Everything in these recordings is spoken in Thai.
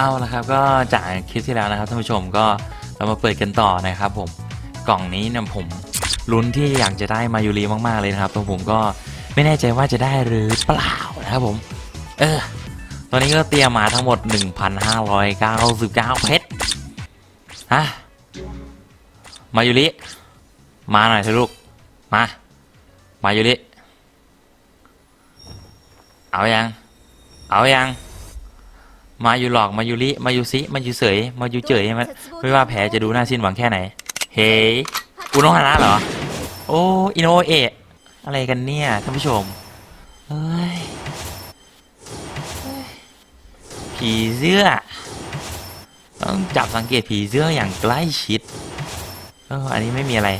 เอาละครับก็จากคลิปที่แล้วนะครับท่านผู้ชมก็เรามาเปิดกันต่อนะครับผมกล่องนี้เนี่ยผมลุ้นที่อยากจะได้มายูรีมากๆเลยนะครับตัวผมก็ไม่แน่ใจว่าจะได้หรือเปล่านะครับผม เออ ตอนนี้ก็เตรียมมาทั้งหมด 1,599เพชรฮะมายูริมาหน่อยเถอะลูก มา มายูริเอายัง เอายัง มาอยู่หลอกมาอยู่ลิมาอยู่ซิมาอยู่เสยมาอยู่เจยใช่ไหมไม่ว่าแผลจะดูน่าสิ้นหวังแค่ไหน เฮ้ยอุโนะฮาระเหรอ โอ้อินโนเอะอะไรกันเนี่ยท่านผู้ชมเฮ้ยเฮ้ยผีเสื้อต้องจับสังเกตผีเสื้ออย่างใกล้ชิดเอออันนี้ไม่มีอะไร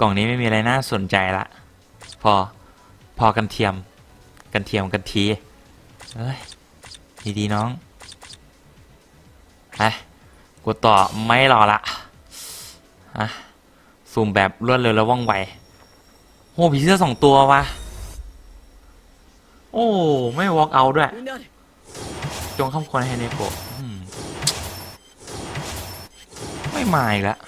กล่องนี้ไม่มีอะไรน่าสนใจละ พอพอกันเทียม กันเทียมกันทีเฮ้ยดีๆน้อง ไปกูต่อไม่รอละอะซูมแบบรวดเร็วแล้วว่องไวโอ้ผีเสื้อสองตัววะโอ้ไม่วอล์กเอาด้วย จงคำควรให้เนโกะอืมไม่มาอีกแล้ว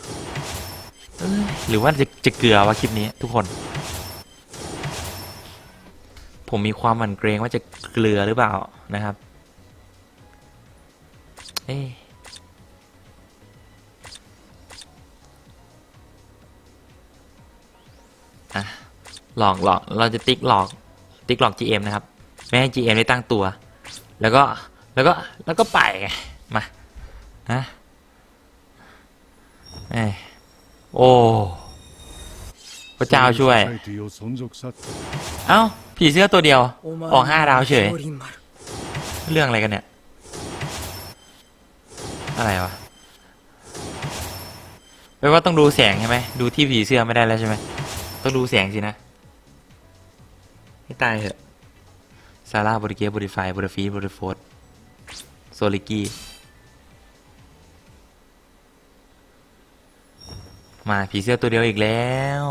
หรือว่าจะจะเกลือวะคลิปนี้ทุกคน ผมมีความหวั่นเกรงว่าจะเกลือหรือเปล่านะครับ เอ๊ อะหลอกหลอกเราจะติ๊กหลอกติ๊กหลอก GM นะครับไม่ให้ GM ได้ตั้งตัว แล้วก็แล้วก็แล้วก็ไปไงมาฮะเอโอ้พระเจ้าช่วย เอ้า ผีเสื้อตัวเดียว ออกห้าดาวเฉย เรื่องอะไรกันเนี่ย อะไรวะแปลว่าต้องดูแสงใช่ไหม ดูที่ผีเสื้อไม่ได้แล้วใช่ไหม ต้องดูแสงสินะ ให้ตายเถอะซาร่าบริเกียบริไฟบริฟีบริโฟดโซลิกี้ มาผีเสื้อตัวเดียวอีกแล้ว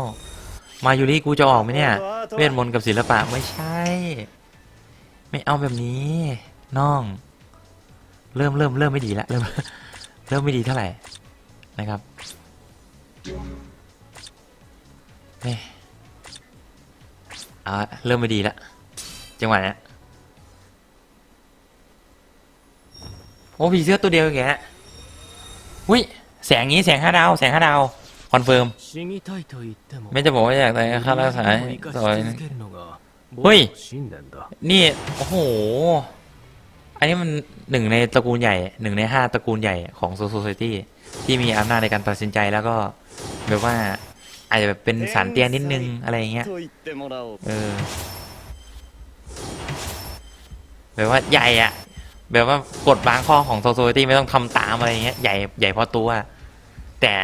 มายูริกูจะออกไหมเนี่ย เวทมนต์กับศิลปะไม่ใช่ ไม่เอาแบบนี้น้อง เริ่มเริ่มเริ่มไม่ดีแล้วเริ่มเริ่มไม่ดีเท่าไหร่นะครับ เอาเริ่มไม่ดีแล้วจังหวะนี้โอ้ผีเสื้อตัวเดียวแกเฮ้ยแสงนี้แสงห้าดาว แสงห้าดาวคอนเฟิร์มไม่จะบอกว่าอยากตายค่ารักษาต่อยเฮ้ย นี่ โอ้โห อันนี้มันหนึ่งในตระกูลใหญ่หนึ่งในห้าตระกูลใหญ่ของโซซิตี้ที่มีอำนาจในการตัดสินใจแล้วก็แบบว่า อาจจะแบบเป็นสารเตี้ยนิดนึงอะไรอย่างเงี้ยเออแบบว่าใหญ่อะแบบว่ากฎบางข้อของโซซ i ตี้ไม่ต้องทำตามอะไรอย่างเงี้ยใหญ่ใหญ่พอตัวแต่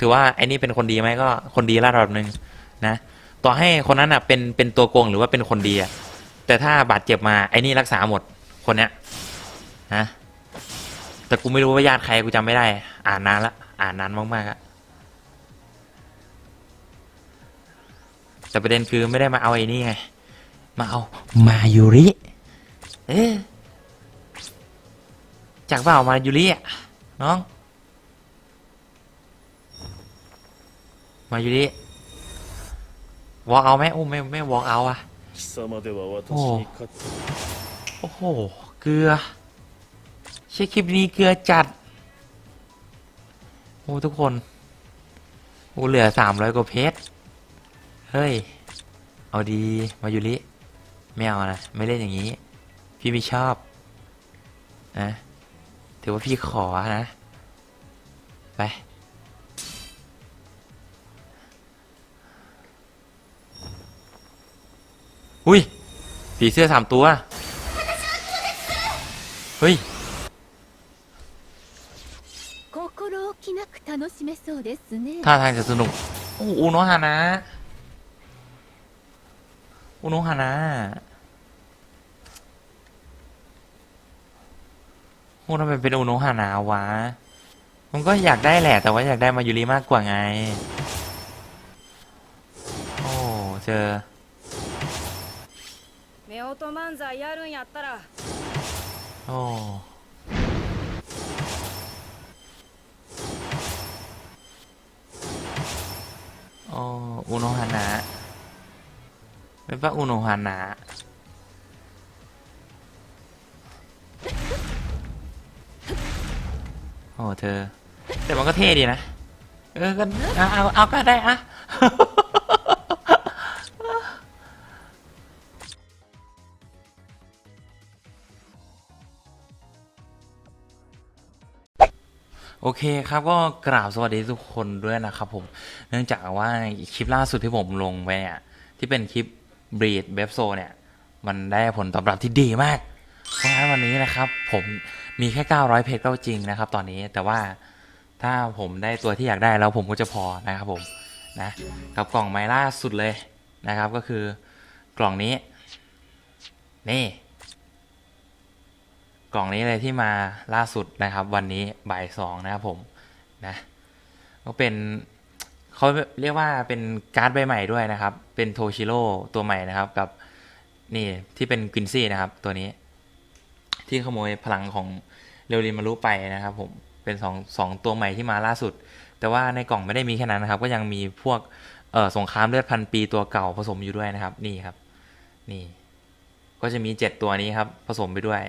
ถือว่าไอ้นี่เป็นคนดีไหมก็คนดีระดับหนึ่งนะ ต่อให้คนนั้นอะเป็นเป็นตัวโกงหรือว่าเป็นคนดีอะแต่ถ้าบาดเจ็บมาไอ้นี่รักษาหมดคนเนี้ยนะแต่กูไม่รู้ว่าญาติใครกูจำไม่ได้ อ่านนานละอ่านนานมากๆอะ แต่ประเด็นคือไม่ได้มาเอาไอ้นี่ไง มาเอามายูริ เออจากเปล่ามายูริอะน้อง มายูริวอลเอาไหมโอ้ไม่ไม่วอลเอาอะโอ้โหเกลือใช็คลิปนี้เกลือจัด โอ้ทุกคน โอ้เหลือสามร้อยกว่าเพชร เฮ้ย เอาดี มายุริไม่เอานะ ไม่เล่นอย่างนี้ พี่ไม่ชอบ นะ ถือว่าพี่ขอนะ ไป อุ้ย ผีเสื้อสามตัว เฮ้ยท่าทางจะสนุก โอ้โหน้องฮานะ อุโนฮานะโอ้ทำไมเป็นอุโนฮานาวะมันก็อยากได้แหละ แต่ว่าอยากได้มายูรีมากกว่าไง โอ้เจอโอ้อุนยัาโอ้โอ้อุโนฮานะ เป็นพระอุโนฮานะโอ้เธอ แต่มันก็เท่ดีนะ เออก็เอาเอาก็ได้อะโอเคครับก็กราบสวัสดีทุกคนด้วยนะครับผม เนื่องจากว่าคลิปล่าสุดที่ผมลงไปเนี่ยที่เป็นคลิป บรีดเบฟโซเนี่ยมันได้ผลตอบรับที่ดีมาก เพราะงั้นวันนี้นะครับผมมีแค่ 900 เพจก็จริงนะครับ ตอนนี้แต่ว่าถ้าผมได้ตัวที่อยากได้แล้วผมก็จะพอนะครับผมนะกับกล่องไม้ล่าสุดเลยนะครับก็คือกล่องนี้ นี่ กล่องนี้เลยที่มาล่าสุดนะครับ วันนี้บ่ายสองนะครับผมนะก็เป็น เขาเรียกว่าเป็นการ์ดใบใหม่ด้วยนะครับ เป็นโทชิโร่ตัวใหม่นะครับกับนี่ที่เป็นกินซี่นะครับ ตัวนี้ ที่ขโมยพลังของเรวรินมารุไปนะครับ ผมเป็นสองสองตัวใหม่ที่มาล่าสุด แต่ว่าในกล่องไม่ได้มีแค่นั้นนะครับ ก็ยังมีพวกเอ่อสงครามเลือดพันปีตัวเก่าผสมอยู่ด้วยนะครับ นี่ครับ นี่ ก็จะมีเจ็ดตัวนี้ครับผสมไปด้วย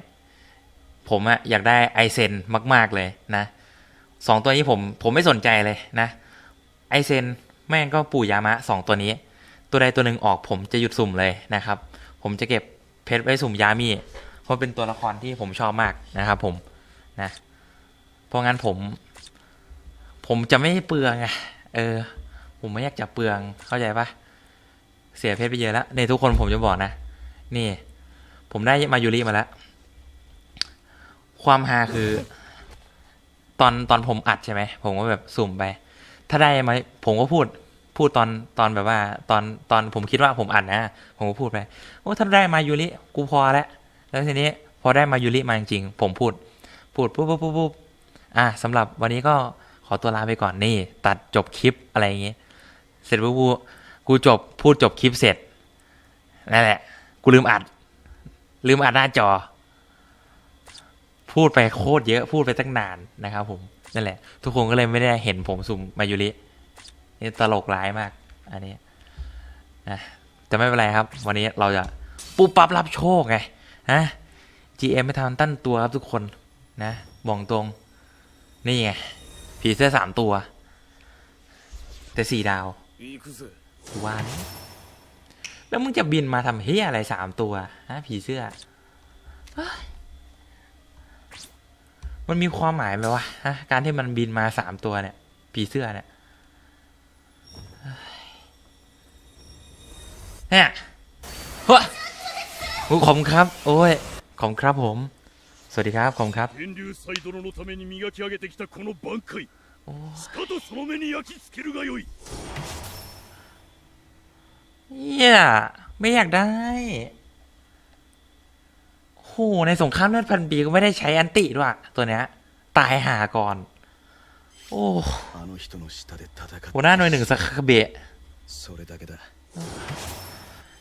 ผมอะอยากได้ไอเซนมาก ๆเลยนะสองตัวนี้ผมผมไม่สนใจเลยนะ ไอเซนแม่งก็ปู่ยามะสองตัวนี้ ตัวใดตัวหนึ่งออกผมจะหยุดสุ่มเลยนะครับ ผมจะเก็บเพชรไว้สุ่มยามีเพราะเป็นตัวละครที่ผมชอบมากนะครับผมนะเพราะงั้นผม ผมจะไม่เปลืองไงเออ ผมไม่อยากจะเปลืองเข้าใจปะเสียเพชรไปเยอะแล้วในทุกคนผมจะบอกนะ นี่ ผมได้มายูริมาแล้ว ความฮาคือ ตอนตอนผมอัดใช่ไหมผมก็แบบสุ่มไป ถ้าได้ไหมผมก็พูดพูดตอนตอนแบบว่า ตอนตอนผมคิดว่าผมอัดนะ ผมก็พูดไปโอ้ถ้าได้มายูริกูพอแล้วแล้วทีนี้พอได้มายูริมาจริงๆผมพูด พูดปุ๊บปุ๊บปุ๊บปุ๊บอะสำหรับวันนี้ก็ขอตัวลาไปก่อนนี่ ตัดจบคลิปอะไรอย่างงี้เสร็จปุ๊บกูกูจบพูดจบคลิปเสร็จนั่นแหละ กูลืมอัด ลืมอัดหน้าจอ พูดไปโคตรเยอะพูดไปตั้งนานนะครับผม นั่นแหละ ทุกคนก็เลยไม่ได้เห็นผมสุ่มมายุรินี่ตลกร้ายมาก อันนี้นะจะไม่เป็นไรครับ วันนี้เราจะปุปับรับโชคไงนะ GM ไม่ทำตั้นตัวครับทุกคนนะบองตรง นี่ไงผีเสื้อสามตัว แต่สี่ดาววันแล้วมึงจะบินมาทำเฮียอะไรสามตัว ฮะ ผีเสื้อ มันมีความหมายไหมวะการที่มันบินมาสามตัวเนี่ย ผีเสื้อเนี่ยเนี่ยวฮ้ยขอครับ โอ้ยขอบครับผม สวัสดีครับขอบครับเนี่ยไม่อยากได้ โหในสงครามเลือดพันปีก็ไม่ได้ใช้อันติด้วยตัวเนี้ย ตายหาก่อน โอ้หหน้าหน่วยหนึ่งสักเบะ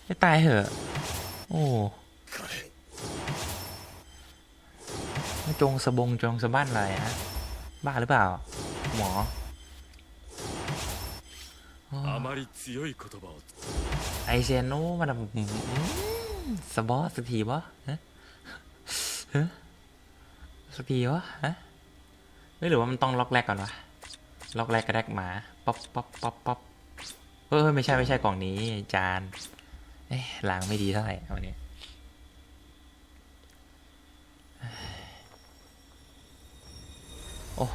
ไม่ตายเหอะ โอ้จงสบงจงสบ้านอะไรฮะ บ้าหรือเปล่า หมอไอเชนโนมันสบอสทีบอส ฮะฮะสักทีวะฮะไม่หรือว่ามันต้องล็อกแรกก่อนวะ ล็อกแรกกระแรกหมา ป๊อปป๊อปป๊อปป๊อปเออไม่ใช่ไม่ใช่กล่องนี้ จาน เอ๊ะล้างไม่ดีเท่าไหร่วันนี้ โอ้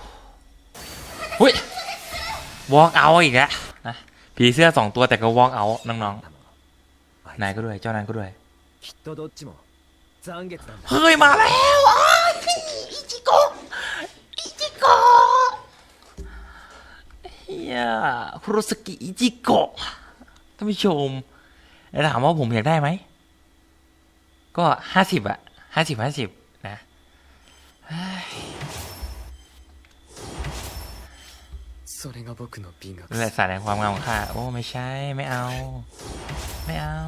หุ้ยวอล์กเอาอีกแล้วนะผีเสื้อสองตัวแต่ก็วอล์กเอาน้องๆ นายก็ด้วย เจ้านายก็ด้วย きっとどっちも残月なんだ เฮ้ยมาแล้วอิจิโกอิจิโกะเฮียคุโรสกิอิจิโกะท่านผู้ชมแล้ถามว่าผมอยากได้ไหม ก็ห้าสิบอะห้าสิบห้าสิบนะนั่นแหละสารแห่งความงามของข้าโอ้ ไม่ใช่ ไม่เอา ไม่เอา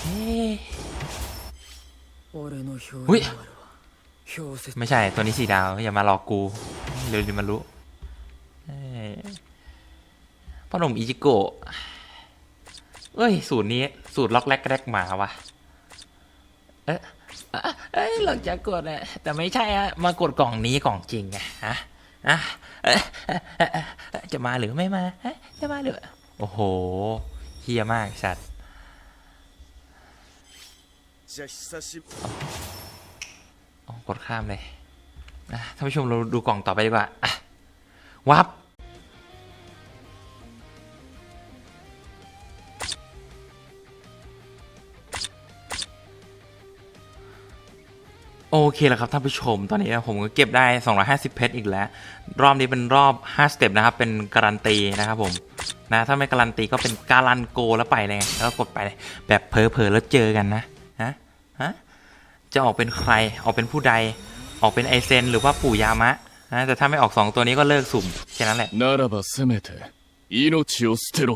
เฮ้ อุ้ยไม่ใช่ตัวนี้สีดาว อย่ามาหลอกกูเร็วดิมารู้พ่อหนุ่มอิจิโกะเอ้ย สูตรนี้ สูตรล็อกแรกแรกมาวะเอ๊ะเอ้ยหลังจากกดแะแต่ไม่ใช่ฮะมากดกล่องนี้กล่องจริงไงฮะอะจะมาหรือไม่มาจะมาหรือโอ้โหเฮียมากสัตว์ じゃあ久しぶり อ๋อกดข้ามเลยอ่ะท่านผู้ชมเราดูกล่องต่อไปดีกว่าอ่ะวับ โอเคแล้วครับท่านผู้ชม ตอนนี้ผมก็เก็บได้ 250 เพชรอีกแล้ว รอบนี้เป็นรอบ 5 สเต็ปนะครับ เป็นการันตีนะครับผม นะ ถ้าไม่การันตีก็เป็นการันโกแล้วไปเลยไงแล้วก็กดไปเลย แบบเพอเพอๆแล้วเจอกันนะ ฮะ ฮะ จะออกเป็นใคร ออกเป็นผู้ใด ออกเป็นไอเซน หรือว่าปู่ยามะ นะ แต่ถ้าไม่ออก 2 ตัวนี้ก็เลิกสุ่ม แค่นั้นแหละ ならばせめて命を捨てろ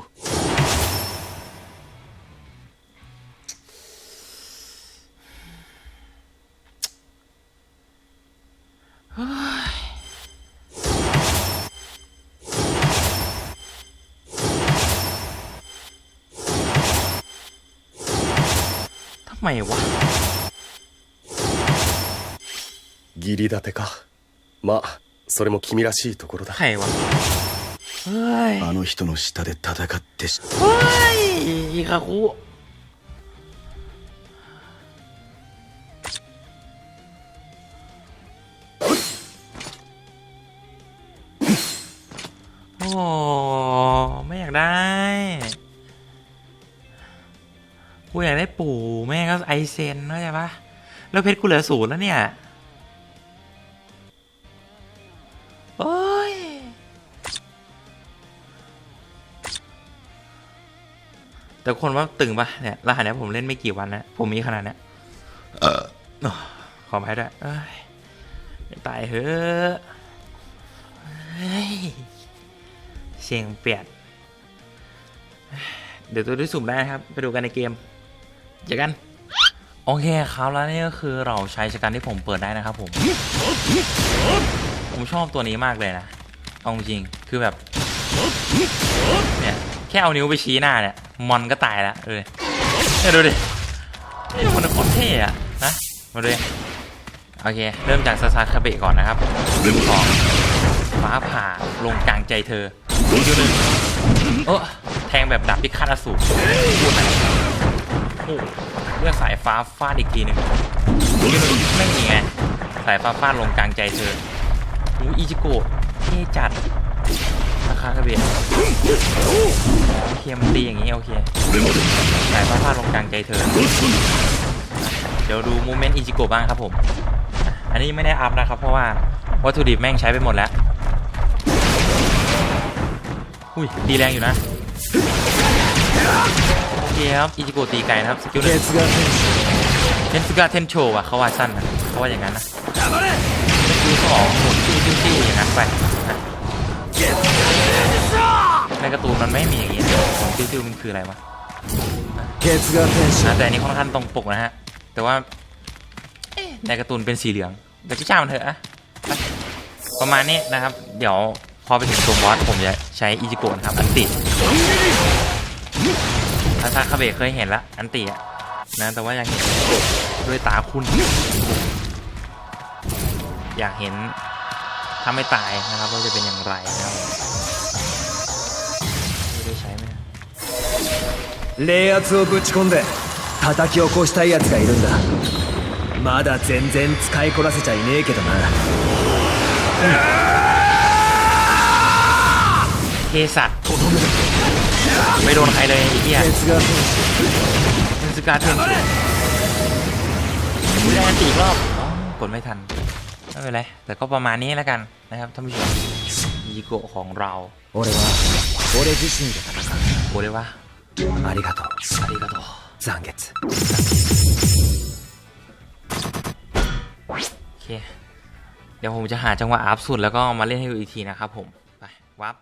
ำไมวะ 義理立てかまあそれも君らしいところだ ใครวะ เฮ้ย あの人の下で戦ってし เฮ้ยอีคาคุ เซนเข้าใจปะแล้วเพชรกูเหลือศูนย์แล้วเนี่ย โอ้ย แต่คนว่าตึงปะเนี่ย รหัสเนี้ยผมเล่นไม่กี่วันนะผมมีขนาดเนี้ยเออขออภัยด้วยเอ้ยไม่ตายเฮ้อะเฮ้ยเสียงเปียด เดี๋ยวตัวที่สุ่มได้นะครับ ไปดูกันในเกมเจอกัน โอเคครับแล้วนี่ก็คือเราใช้ชะกันที่ผมเปิดได้นะครับผม ผมชอบตัวนี้มากเลยนะเอาจริงคือแบบเนี่ยแค่เอานิ้วไปชี้หน้าเนี่ยมอนก็ตายแล้วเออเนี่ยดูดินี่มันโคตรเท่อะนะมาดูดิโอเค เริ่มจากซาซาคาเบะก่อนนะครับเริ่มของฟ้าผ่าลงกลางใจเธอดูหนึ่งเออแทงแบบดับพิฆาตอสูรพูดไหนโอ้ เลือกสายฟ้าฟาดอีกทีหนึ่งดูหนึ่งไม่มีไงสายฟ้าฟาดลงกลางใจเธอหูอิจิโกะเท่จัดราคาคาเบะโอเคมันตีอย่างนี้โอเคสายฟ้าฟาดลงกลางใจเธอ เดี๋ยวดูมูเมนต์อิจิโกะบ้างครับผม อันนี้ไม่ได้อัพนะครับ เพราะว่าวัตถุดิบแม่งใช้ไปหมดแล้วอุ้ยตีแรงอยู่นะ เคครับอิจิโกตีไก่นะครับสกิลนเทนสกาเทนโชว่ะเขาว่าสั้นนะเขาว่าอย่างนั้นนะสกิสองหมุนติ้วติ้วติ้วอย่างนั้นไปในการ์ตูนมันไม่มีอย่างนี้ติ้วติ้วมันคืออะไรวะแต่นี้ค่อนข้างตรงปกนะฮะแต่ว่าในการ์ตูนเป็นสีเหลืองแต่ก็จ้ามันเถอะประมาณนี้นะครับ เดี๋ยวพอไปถึงตัวบอสผมจะใช้อิจิโกะครับอันติ อาซาคาเบะเคยเห็นละอันติอะนะแต่ว่ายังเห็นด้วยตาคุณ อยากเห็นถ้าไม่ตายนะครับว่าจะเป็นอย่างไรนะครับไม่ได้ใช้ไหม 冷圧をぶち込んで叩き起こしたい奴がいるんだまだ全然使いこなせちゃいねえけどな เทสัตว์ ไม่โดนใครเลยไอ้เหี้ยเทนสกาเทนกูได้ตีรอบกดไม่ทันไม่เป็นไรแต่ก็ประมาณนี้แล้วกันนะครับท่านผู้ชมยีโกะของเราโอเรวะโอเรจิชินจะโอเรวะอาริกาโตอาริกาโตซังเกตโอเคเดี๋ยวผมจะหาจังหวะอัพสุดแล้วก็มาเล่นให้ดูอีกทีนะครับผม ไป วับ